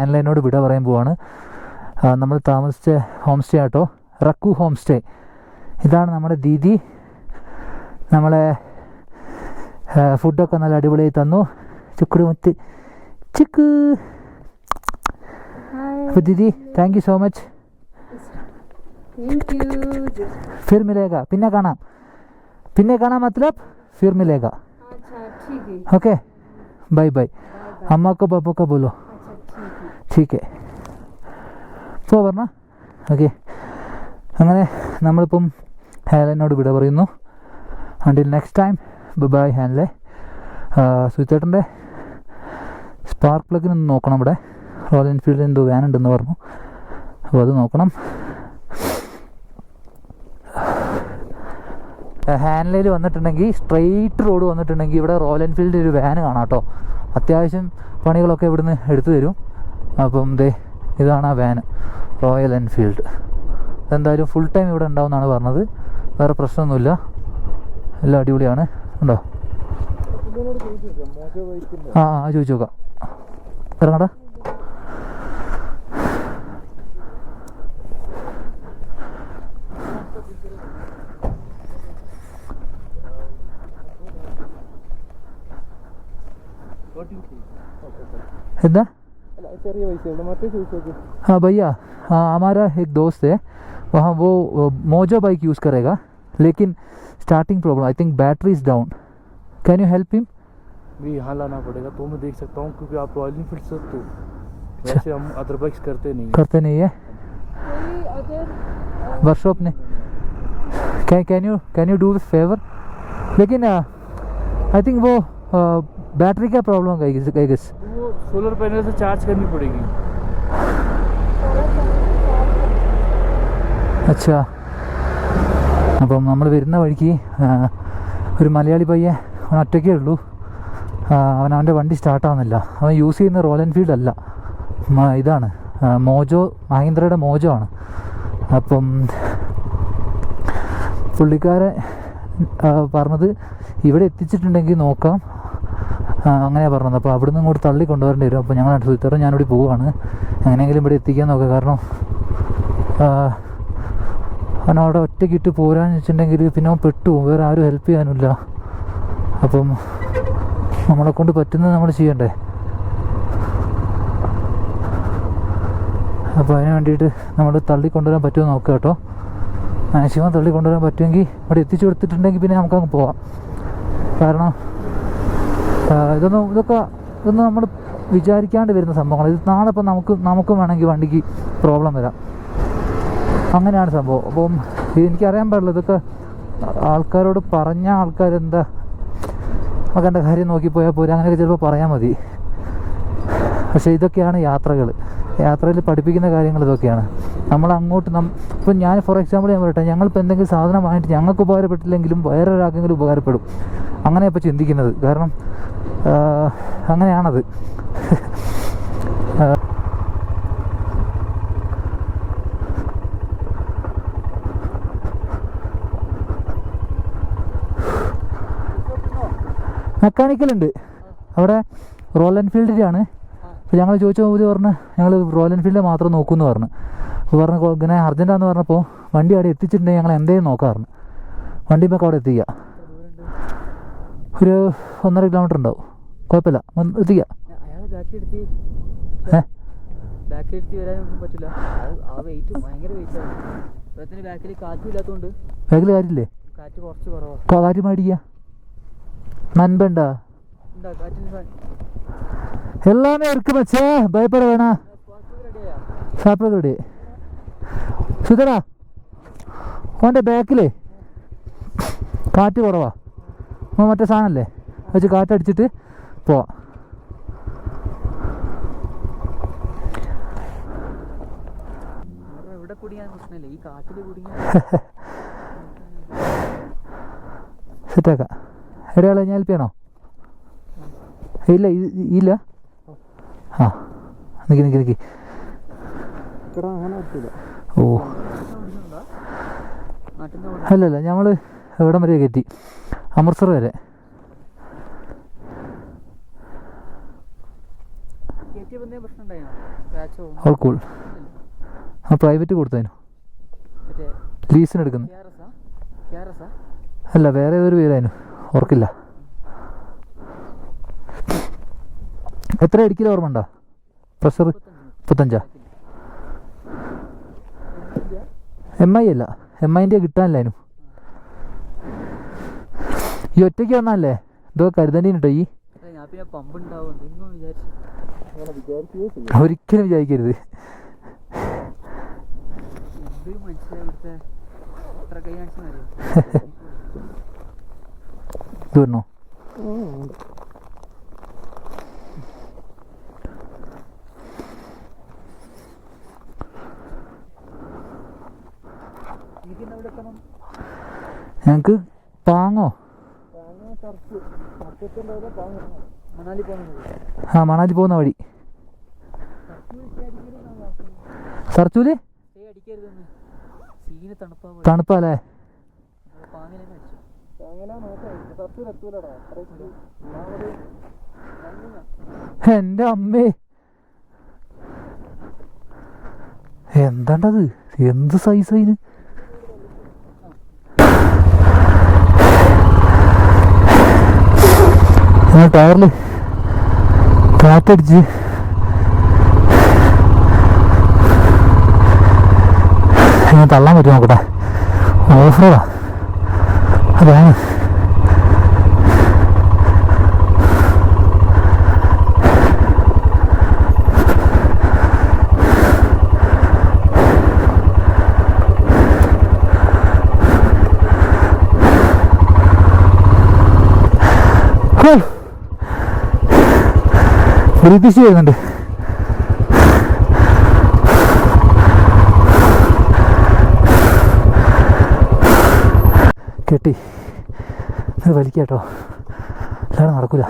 ആൻലൈനോട് വിട പറയാൻ പോവാണ്. നമ്മൾ താമസിച്ച ഹോം സ്റ്റേ ആട്ടോ. റക്കു ഹോം സ്റ്റേ ഇതാണ് നമ്മുടെ ദീദി. നമ്മളെ ഫുഡൊക്കെ നല്ല അടിപൊളിയായി തന്നു. ചുക്കുരുമുത്ത് ചിക്ക്. അപ്പോൾ ദീദി താങ്ക് യു സോ മച്ച് ഫിർമിലേഖ. പിന്നെ കാണാം. പിന്നെ കാണാം മത്ലബ് ഫിർമിലേഖ. ഓക്കെ. Bye bye. അമ്മക്കോ പപ്പൊക്കെ ബോലോ ठीक है ठीक है പോ പറഞ്ഞ ഓക്കെ അങ്ങനെ നമ്മളിപ്പം ഹാലനോട് വിട പറയുന്നു until next time bye Hanle സുചേട്ടൻ്റെ spark പ്ലഗിന് ഒന്ന് നോക്കണം ഇവിടെ റോയൽ എൻഫീൽഡ് എന്തോ വാൻ ഉണ്ടെന്ന് പറഞ്ഞു അപ്പോൾ അത് നോക്കണം ഹാൻലയിൽ വന്നിട്ടുണ്ടെങ്കിൽ സ്ട്രെയിറ്റ് റോഡ് വന്നിട്ടുണ്ടെങ്കിൽ ഇവിടെ റോയൽ എൻഫീൽഡ് ഒരു വാന് കാണാം കേട്ടോ അത്യാവശ്യം പണികളൊക്കെ ഇവിടുന്ന് എടുത്തു തരും അപ്പം ദേ ഇതാണ് ആ വാന് റോയൽ എൻഫീൽഡ് എന്തായാലും ഫുൾ ടൈം ഇവിടെ ഉണ്ടാവുമെന്നാണ് പറഞ്ഞത്. വേറെ പ്രശ്നമൊന്നുമില്ല. എല്ലാം അടിപൊളിയാണ്. ഉണ്ടോ? ആ ആ ചോദിച്ചു നോക്കാം. ഇറങ്ങടാ. എന്താ? हाँ भैया हाँ हमारा एक दोस्त है वहाँ वो मोजो बाइक यूज़ करेगा लेकिन starting problem I think battery is down can you help him भी यहाँ लाना पड़ेगा तो मैं देख सकता हूँ क्योंकि आप रॉयल इनफील्ड से तो। अच्छा। वैसे हम अदर बाइक्स करते नहीं करते नहीं है? वर्कशॉप ने। Can you can you do favour लेकिन आई थिंक वो बैटरी का प्रॉब्लम है आई गेस वो सोलर पैनल से चार्ज करनी पड़ेगी അച്ഛാ അപ്പം നമ്മൾ വരുന്ന വഴിക്ക് ആ, ഒരു മലയാളി പയ്യൻ അവൻ ഒറ്റയ്ക്കേ ഉള്ളൂ ആ, അവൻ അവൻ്റെ വണ്ടി സ്റ്റാർട്ടാവുന്നില്ല അവൻ യൂസ് ചെയ്യുന്ന റോയൽ എൻഫീൽഡ് അല്ല മ- ഇതാണ് ആ, മോജോ മഹീന്ദ്രയുടെ മോജോ ആണ് അപ്പം പുള്ളിക്കാരൻ ആ, പറഞ്ഞത് ഇവിടെ എത്തിച്ചിട്ടുണ്ടെങ്കിൽ നോക്കാം ആ, അങ്ങനെയാണ് പറഞ്ഞത്. അപ്പോൾ അവിടുന്ന് ഇങ്ങോട്ട് തള്ളി കൊണ്ടുവരേണ്ടി വരും. അപ്പോൾ ഞങ്ങൾ സുത്തറും ഞാനിവിടെ പോവുകയാണ്. എങ്ങനെയെങ്കിലും ഇവിടെ എത്തിക്കാൻ നോക്കുക കാരണം അവൻ അവിടെ ഒറ്റയ്ക്ക് ഇട്ട് പോരാന്ന് വെച്ചിട്ടുണ്ടെങ്കിൽ പിന്നെ അവൻ പെട്ടു. പോകും. വേറെ ആരും ഹെൽപ്പ് ചെയ്യാനില്ല. അപ്പം നമ്മളെ കൊണ്ട് പറ്റുന്നത് നമ്മൾ ചെയ്യണ്ടേ? അപ്പോൾ അതിന് വേണ്ടിയിട്ട് നമ്മൾ തള്ളി കൊണ്ടുവരാൻ പറ്റുമോ നോക്കുക കേട്ടോ. മാക്സിമം തള്ളി കൊണ്ടുവരാൻ പറ്റുമെങ്കിൽ അവിടെ എത്തിച്ചു കൊടുത്തിട്ടുണ്ടെങ്കിൽ പിന്നെ നമുക്കങ്ങ് പോവാം. കാരണം ഇതൊന്നും ഇതൊക്കെ ഇതൊന്നും നമ്മൾ വിചാരിക്കാണ്ട് വരുന്ന സംഭവങ്ങൾ ഇത് നാളെ ഇപ്പം നമുക്ക് നമുക്കും വേണമെങ്കിൽ വണ്ടിക്ക് പ്രോബ്ലം വരാം. അങ്ങനെയാണ് സംഭവം. അപ്പം എനിക്കറിയാൻ പാടില്ല ഇതൊക്കെ ആൾക്കാരോട് പറഞ്ഞ ആൾക്കാരെന്താ നമുക്ക് എന്റെ കാര്യം നോക്കിപ്പോയാൽ പോലും അങ്ങനെയൊക്കെ ചിലപ്പോൾ പറയാൻ മതി. പക്ഷേ ഇതൊക്കെയാണ് യാത്രകൾ. യാത്രയിൽ പഠിപ്പിക്കുന്ന കാര്യങ്ങൾ ഇതൊക്കെയാണ്. നമ്മൾ അങ്ങോട്ട് നം ഇപ്പം ഞാൻ ഫോർ എക്സാമ്പിൾ ഞാൻ പറയട്ടെ ഞങ്ങളിപ്പോൾ എന്തെങ്കിലും സാധനം വാങ്ങിയിട്ട് ഞങ്ങൾക്ക് ഉപകാരപ്പെട്ടില്ലെങ്കിലും വേറെ ഒരാൾക്കെങ്കിലും ഉപകാരപ്പെടും. അങ്ങനെ ഇപ്പോൾ ചിന്തിക്കുന്നത്. കാരണം അങ്ങനെയാണത്. ഉണ്ട്. അവിടെ റോയൽ എൻഫീൽഡിന്റെ ആണ്. അപ്പോൾ ഞങ്ങൾ ചോദിച്ചപ്പോൾ ഇവർ പറഞ്ഞ് ഞങ്ങൾ റോയൽ എൻഫീൽഡ് മാത്രം നോക്കുമെന്ന് പറഞ്ഞു. അപ്പോൾ പറഞ്ഞു "കൊ- ഇങ്ങനെ അർജന്റാന്ന് പറഞ്ഞപ്പോൾ വണ്ടി അവിടെ എത്തിച്ചിട്ടുണ്ടെങ്കിൽ ഞങ്ങൾ എന്തേലും നോക്കാറുണ്ട് വണ്ടി ഇപ്പോൾ അവിടെ എത്തിക്കുക ഒരു ഒന്നര കിലോമീറ്റർ ഉണ്ടാവും. കുഴപ്പമില്ല വന്ന് എത്തിക്കുക അയാൾ ബാക്കിലെടുത്തി ഏ ബാക്കിലെടുത്തി വരാനൊന്നും പറ്റില്ല അത് ആ വെയിറ്റ് ഭയങ്കര വെയിറ്റ് ആണ് അദ്ദേഹത്തിന് ബാക്കിൽ കാറ്റും ഇല്ലാത്തതുകൊണ്ട് ബാഗിൽ കാര്യമില്ലേ കാറ്റ് കുറച്ച് കുറവാ കാ- കാറ്റ് മേടിക്കുക നൻപണ്ട ഉണ്ടാ കാറ്റിന് ഫാൻ எல்லாமே இருக்கு மச்சே பயப்பட வேணாம் റെഡിയാ സാപ്പിളൊക്കെ റെഡി സുധരാ ഓൻ്റെ ബാക്കിലേ കാറ്റ് കുറവാ ഓൻ മറ്റേ സാധനമല്ലേ വെച്ച് കാറ്റടിച്ചിട്ട് പോവാം സെറ്റാക്കാം. എവിടെയാളെ ഞാൻ ഹെൽപ്പ് ചെയ്യണോ? ഇല്ല ഇല്ല. ആ നിൽക്കി നിൽക്കി നിൽക്കി എടാ അങ്ങനെ ഓ. അല്ലല്ല നിന്ന് അല്ല അല്ല ഞങ്ങൾ എവിടം വരെ കയറ്റി. അമൃത്സർ വരെ. All cool. ആ പ്രൈവറ്റ് കൊടുത്തതിനു. ലീസിന് എടുക്കുന്നു. അല്ല വേറെ ഒരു പേരായിരുന്നു? ഓർക്കില്ല. എത്ര അടിക്കൽ ഓർമ്മ ഉണ്ടോ? പ്രഷർ മുപ്പത്തഞ്ചാ? എം ഐ അല്ല. എം ഐന്റെ കിട്ടാനില്ലായിരുന്നു ഈ ഒറ്റയ്ക്ക് വന്നല്ലേ ഇതൊക്കെ കരുതേണ്ടി കേട്ടോ ഈ ഒരിക്കലും വിചാരിക്കരുത്. എന്ത് മനസ്സിലാവിടുത്തെ എത്ര കൈ കാണിച്ചു ഞങ്ങക്ക് പാങ്ങോ? പാങ്ങോ ആ മണാലി പോകുന്ന വഴി. സർച്ചൂൽ സ്റ്റേ അടിക്കരുതെന്ന്. സീന് തണുപ്പാ തണുപ്പല്ലേ എന്റെ അമ്മേ. എന്താണ്ടത്? എന്ത് സൈസ് അതിന് ഞാൻ ടയറിൽ കാറ്റടിച്ച് ഇങ്ങനെ തള്ളാൻ പറ്റുമോ നോക്കട്ടെ? ഓഫ് റോഡാ അതാണ് ബ്രീത്തിഷ് വരുന്നുണ്ട്. കെട്ടി. അത് വലിക്കുക കേട്ടോ അല്ലാതെ നടക്കൂല.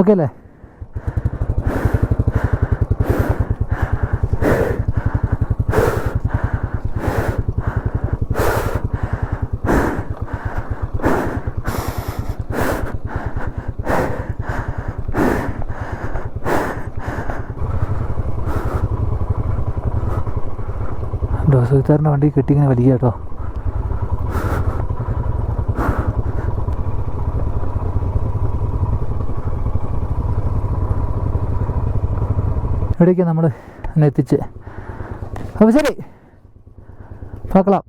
ഓക്കെ അല്ലേ? ഡോസുകാരന്റെ വണ്ടി കെട്ടി ഇങ്ങനെ വലിയ കേട്ടോ. ഇവിടേക്ക് നമ്മൾ എത്തിച്ച്. അപ്പോൾ ശരി. പാക്കളാം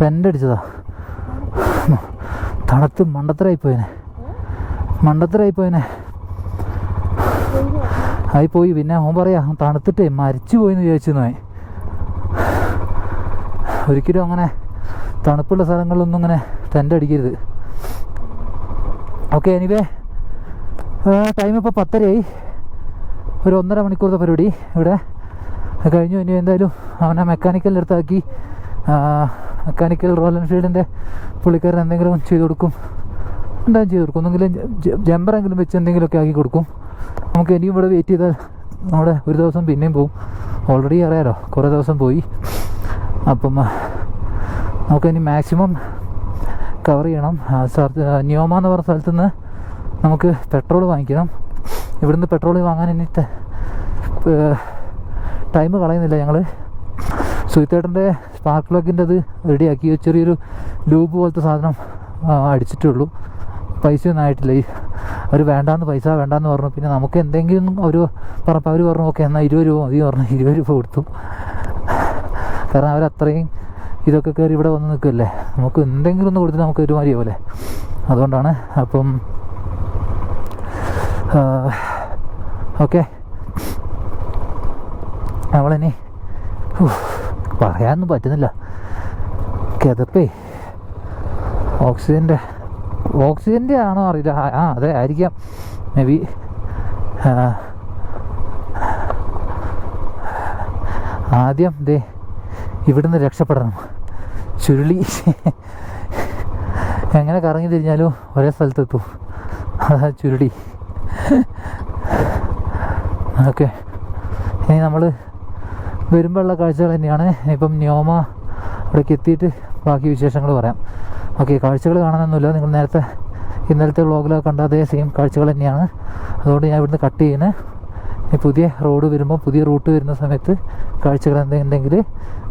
ടെന്റ് അടിച്ചതാ. തണുത്ത് മണ്ടത്തരായി പോയനെ. മണ്ടത്തരായി പോയനെ. ആയി പോയി. പിന്നെ അവൻ പറയാ തണുത്തിട്ടേ മരിച്ചു പോയി എന്ന് വിചാരിച്ചു നോയി ഒരിക്കലും അങ്ങനെ തണുപ്പുള്ള സ്ഥലങ്ങളിലൊന്നും ഇങ്ങനെ ടെന്റ് അടിക്കരുത്. ഓക്കെ എനിവേ ടൈം ഇപ്പോൾ പത്തരയായി. ഒരു ഒന്നര മണിക്കൂറത്തെ പരിപാടി ഇവിടെ. കഴിഞ്ഞു. ഇനി എന്തായാലും അവനെ മെക്കാനിക്കൽ അടുത്താക്കി മെക്കാനിക്കൽ റോയൽ എൻഫീൽഡിന്റെ പുള്ളിക്കാരൻ എന്തെങ്കിലും ചെയ്തു കൊടുക്കും. എന്തായാലും ചെയ്ത് കൊടുക്കും ഒന്നെങ്കിലും ജമ്പറെങ്കിലും വെച്ച് എന്തെങ്കിലുമൊക്കെ ആക്കി കൊടുക്കും. നമുക്ക് ഇനിയും ഇവിടെ വെയിറ്റ് ചെയ്താൽ നമ്മുടെ ഒരു ദിവസം പിന്നെയും പോവും. ഓൾറെഡി അറിയാലോ കുറേ ദിവസം പോയി. അപ്പം നമുക്ക് ഇനി മാക്സിമം കവർ ചെയ്യണം. ന്യോമ എന്ന് പറഞ്ഞ സ്ഥലത്ത് നിന്ന് നമുക്ക് പെട്രോൾ വാങ്ങിക്കണം. ഇവിടുന്ന് പെട്രോൾ വാങ്ങാൻ ഇനി ടൈം കളയുന്നില്ല ഞങ്ങൾ സുഹിത്തേട്ടന്റെ സ്പാർക്ക് പ്ലഗിന്റെ അത് റെഡിയാക്കി ചെറിയൊരു ലൂബ് പോലത്തെ സാധനം ആ, അടിച്ചിട്ടേ ഉള്ളൂ. പൈസയൊന്നും ആയിട്ടില്ല ഈ അവർ വേണ്ടാന്ന് പൈസ വേണ്ടാന്ന് പറഞ്ഞു. പിന്നെ നമുക്ക് എന്തെങ്കിലും ഒരു പറഞ്ഞപ്പോൾ അവർ പറഞ്ഞു ഓക്കെ എന്നാൽ ഇരുപത് രൂപ മതി പറഞ്ഞു. ഇരുപത് രൂപ കൊടുത്തു. കാരണം അവരത്രയും ഇതൊക്കെ കയറി ഇവിടെ വന്ന് നിൽക്കുമല്ലേ നമുക്ക് എന്തെങ്കിലും ഒന്ന് കൊടുത്തിട്ട് നമുക്ക് ഒരു മതിയാവല്ലേ അതുകൊണ്ടാണ് അപ്പം ഓക്കെ. നമ്മളിനി പറയാനൊന്നും പറ്റുന്നില്ല. കിതപ്പേ ഓക്സിജന്റെ ഓക്സിജന്റെ ആണോ അറിയില്ല. ആ, അതെ ആയിരിക്കാം. മേ ബി ആദ്യം ദേ ഇവിടുന്ന് രക്ഷപ്പെടണം. ചുരുളി. എങ്ങനെ കറങ്ങി തിരിഞ്ഞാലും ഒരേ സ്ഥലത്തെത്തും. അതാ ചുരുളി. ഓക്കെ. ഇനി നമ്മൾ വരുമ്പോഴുള്ള കാഴ്ചകൾ തന്നെയാണ്. ഇപ്പം ന്യോമ അവിടേക്ക് എത്തിയിട്ട് ബാക്കി വിശേഷങ്ങൾ പറയാം. ഓക്കെ കാഴ്ചകൾ കാണാനൊന്നുമില്ല നിങ്ങൾ നേരത്തെ ഇന്നലത്തെ വ്ളോഗിലൊക്കെ കണ്ട അതേ സെയിം കാഴ്ചകൾ തന്നെയാണ്. അതുകൊണ്ട് ഞാൻ ഇവിടുന്ന് കട്ട് ചെയ്യുന്നത് ഈ പുതിയ റോഡ് വരുമ്പോൾ പുതിയ റൂട്ട് വരുന്ന സമയത്ത് കാഴ്ചകൾ എന്തെങ്കിലും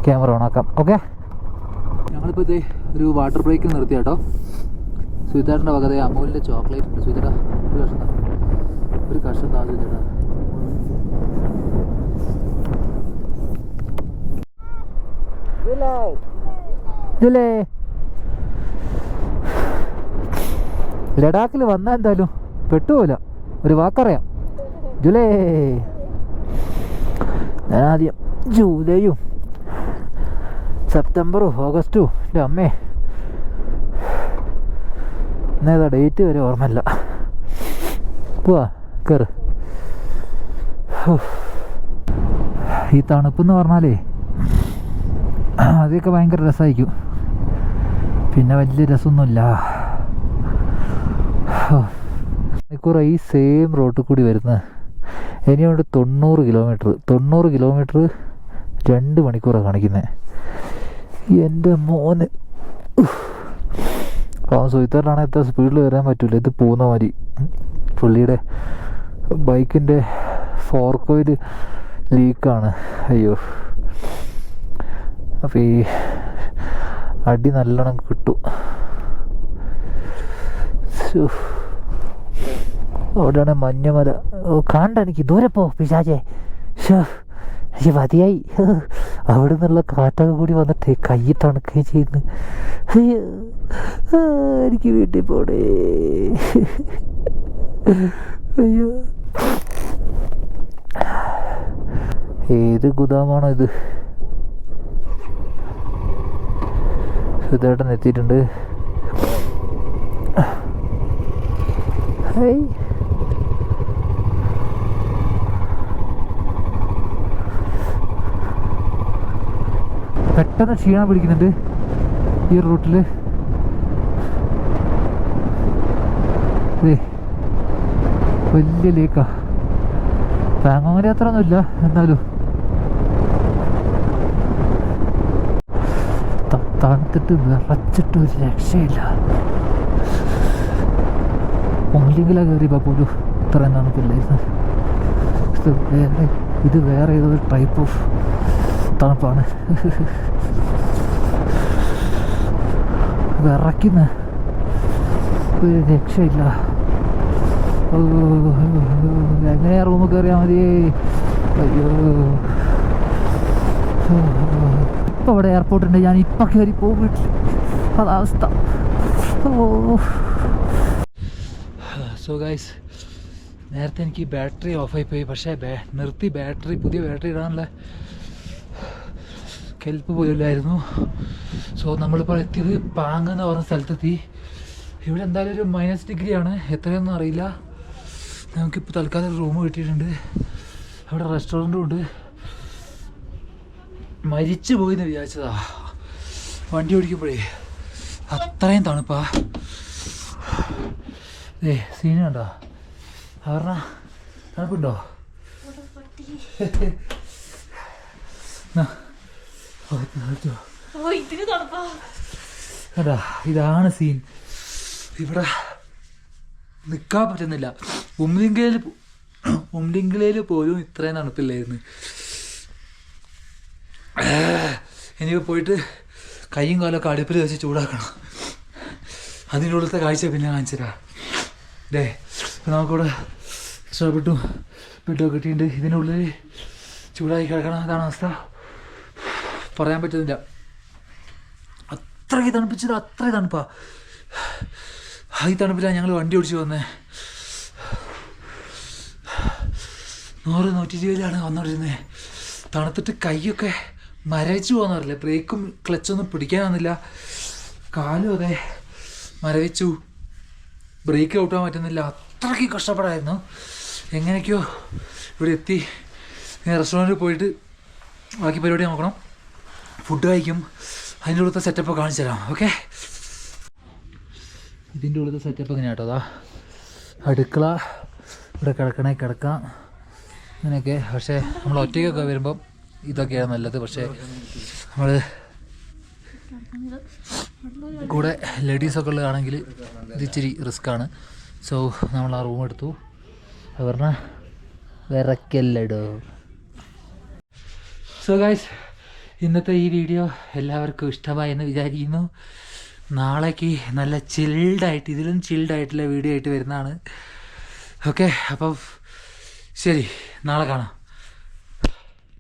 ക്യാമറ ഓണാക്കാം ഓക്കെ? ഞങ്ങളിപ്പോൾ ഇതേ ഒരു വാട്ടർ ബ്രേക്ക് നിർത്തി കേട്ടോ. സുഹിതാറിന്റെ വകതെ അമൂലിന്റെ ചോക്ലേറ്റ് ഉണ്ട്. ഒരു കഷ്ണം. ഒരു കഷ്ണം താ ജുലേ. ലഡാക്കിൽ വന്നാൽ എന്തായാലും പെട്ടുപോല ഒരു വാക്കറിയാം. ജൂലൈ. ഞാൻ ആദ്യം ജൂലൈയും സെപ്റ്റംബറും ഓഗസ്റ്റും എന്റെ അമ്മേ. എന്നേതാ ഡേറ്റ് വരെ ഓർമ്മയില്ല. പോവാ കയറ് ഈ തണുപ്പെന്ന് പറഞ്ഞാലേ അതൊക്കെ ഭയങ്കര രസമായിരിക്കും. പിന്നെ വലിയ രസമൊന്നുമില്ല. മണിക്കൂർ ഈ സെയിം റോട്ടിൽ കൂടി വരുന്നത് ഇനിയുണ്ട് തൊണ്ണൂറ് കിലോമീറ്റർ തൊണ്ണൂറ് കിലോമീറ്റർ രണ്ട് മണിക്കൂറാണ് കാണിക്കുന്നത് എന്റെ മോന്. പാവം സുഹിത്താറിനാണെങ്കിൽ എത്ര സ്പീഡിൽ വരാൻ പറ്റില്ല ഇത് പോകുന്ന മാതിരി. പുള്ളിയുടെ ബൈക്കിന്റെ ഫോർക്കോയിൽ ലീക്കാണ് അയ്യോ. അപ്പോൾ ഈ അടി നല്ലോണം കിട്ടും. അവിടെയാണ് മഞ്ഞമല. ഓ കാണ്ട എനിക്ക്. ദൂരെ പോ പിശാചേ. ഷോ എനിക്ക് മതിയായി. അവിടെ നിന്നുള്ള കാറ്റൊക്കെ കൂടി വന്നിട്ട് കൈ തണുക്കുകയും ചെയ്യുന്നു. എനിക്ക് വീട്ടിൽ പോണേ. അയ്യോ. ഏത് ഗുദാമാണോ ഇത്? സുധേട്ടൻ എത്തിയിട്ടുണ്ട്. ഹേയ് പെട്ടെന്ന് ക്ഷീണം പിടിക്കുന്നുണ്ട് ഈ റൂട്ടിൽ വലിയ ലേക്കാ താങ്ങാൻ അത്ര ഒന്നുമില്ല എന്നാലും. തണുത്തിട്ട് വിറച്ചിട്ട് ഒരു രക്ഷയില്ല. ഒന്നിലെങ്കിലാണ് കയറിയപ്പോൾ പോലും ഇത്രയും തണുപ്പില്ലായിരുന്നു ഇത് വേറെ ഇത് വേറെ ഏതൊരു ടൈപ്പ് ഓഫ് തണുപ്പാണ്. വിറയ്ക്കുന്ന ഒരു രക്ഷയില്ല. എങ്ങനെയാ റൂമിൽ കയറിയാൽ മതി? അയ്യോ. ഇപ്പം അവിടെ എയർപോർട്ട് ഉണ്ട്. ഞാൻ ഇപ്പം കയറി പോകും വീട്ടിൽ അതാവസ്ഥ ഓ. സോ ഗൈസ് നേരത്തെ എനിക്ക് ബാറ്ററി ഓഫായി പോയി പക്ഷേ നിർത്തി ബാറ്ററി പുതിയ ബാറ്ററി ഇടാനുള്ള കെൽപ്പ് പോലില്ലായിരുന്നു സോ നമ്മളിപ്പോൾ എത്തിയത് പാങ് എന്ന് പറഞ്ഞ സ്ഥലത്തെത്തി. ഇവിടെ എന്തായാലും ഒരു മൈനസ് ഡിഗ്രിയാണ് എത്രയൊന്നും അറിയില്ല. നമുക്കിപ്പോൾ തൽക്കാലം ഒരു റൂം കിട്ടിയിട്ടുണ്ട്. അവിടെ റെസ്റ്റോറന്റും ഉണ്ട്. മരിച്ചു പോയി എന്ന് വിചാരിച്ചതാ. വണ്ടി ഓടിക്കുമ്പോഴേ. അത്രയും തണുപ്പാ. ഏ സീന ഉണ്ടോ അവർണ തണുപ്പുണ്ടോ? കണ്ടാ ഇതാണ് സീൻ ഇവിടെ നിൽക്കാൻ പറ്റുന്നില്ല. ഉംലിംഗയിൽ ഉമ്ലിങ്കലയിൽ പോലും ഇത്രയും തണുപ്പില്ലായിരുന്നു. എനിക്ക് പോയിട്ട് കൈയും കാലൊക്കെ അടുപ്പിൽ വെച്ച് ചൂടാക്കണം. അതിന്റെ ഉള്ളത്തെ കാഴ്ച പിന്നെ കാണിച്ചുതരാം. ദേ ഇപ്പം നമുക്കിവിടെ കഷ്ടപ്പെട്ടു ബെഡൊക്കെ കിട്ടിയിട്ടുണ്ട്. ഇതിന്റെ ഉള്ളിൽ ചൂടായി കിടക്കണം. അതാണ് അവസ്ഥ. പറയാൻ പറ്റുന്നില്ല. അത്രയ്ക്ക് തണുപ്പിച്ചത് അത്രയും തണുപ്പാ. ഈ തണുപ്പിലാണ് ഞങ്ങൾ വണ്ടി ഓടിച്ച് വന്നേ. നൂറ് നൂറ്റി ഇരുപതിലാണ് വന്നോണ്ടിരുന്നത് തണുത്തിട്ട് കൈയൊക്കെ മരവിച്ച് പോകുന്നവരല്ലേ ബ്രേക്കും ക്ലച്ചൊന്നും പിടിക്കാനൊന്നുമില്ല. കാലും അതെ മരവിച്ചു. ബ്രേക്ക് ഔട്ടാൻ പറ്റുന്നില്ല. അത്രയ്ക്ക് കഷ്ടപ്പെടായിരുന്നു. എങ്ങനെയൊക്കെയോ ഇവിടെ എത്തി റെസ്റ്റോറന്റിൽ പോയിട്ട് ബാക്കി പരിപാടി നോക്കണം. ഫുഡ് കഴിക്കും. അതിന്റെ ഉള്ളത്തെ സെറ്റപ്പ് കാണിച്ചു തരാം. ഓക്കെ ഇതിന്റെ ഉള്ളത്തെ സെറ്റപ്പ് എങ്ങനെയാ കേട്ടോ അതാ അടുക്കള ഇവിടെ കിടക്കണേ കിടക്കാം. അങ്ങനെയൊക്കെ പക്ഷേ നമ്മൾ ഒറ്റയ്ക്കൊക്കെ വരുമ്പം ഇതൊക്കെയാണ് നല്ലത്. പക്ഷേ നമ്മൾ കൂടെ ലേഡീസൊക്കെ ഉള്ളതാണെങ്കിൽ ഇത് ഇച്ചിരി റിസ്ക്കാണ് സോ നമ്മൾ ആ റൂം എടുത്തു. അത് പറഞ്ഞാൽ വിറക്കല്ലടോ സോ ഗൈസ് ഇന്നത്തെ ഈ വീഡിയോ എല്ലാവർക്കും ഇഷ്ടമായി എന്ന് വിചാരിക്കുന്നു. നാളേക്ക് നല്ല ചിൽഡായിട്ട് ഇതിലും ചിൽഡായിട്ടുള്ള വീഡിയോ ആയിട്ട് വരുന്നതാണ്. ഓക്കെ അപ്പം ശരി നാളെ കാണാം.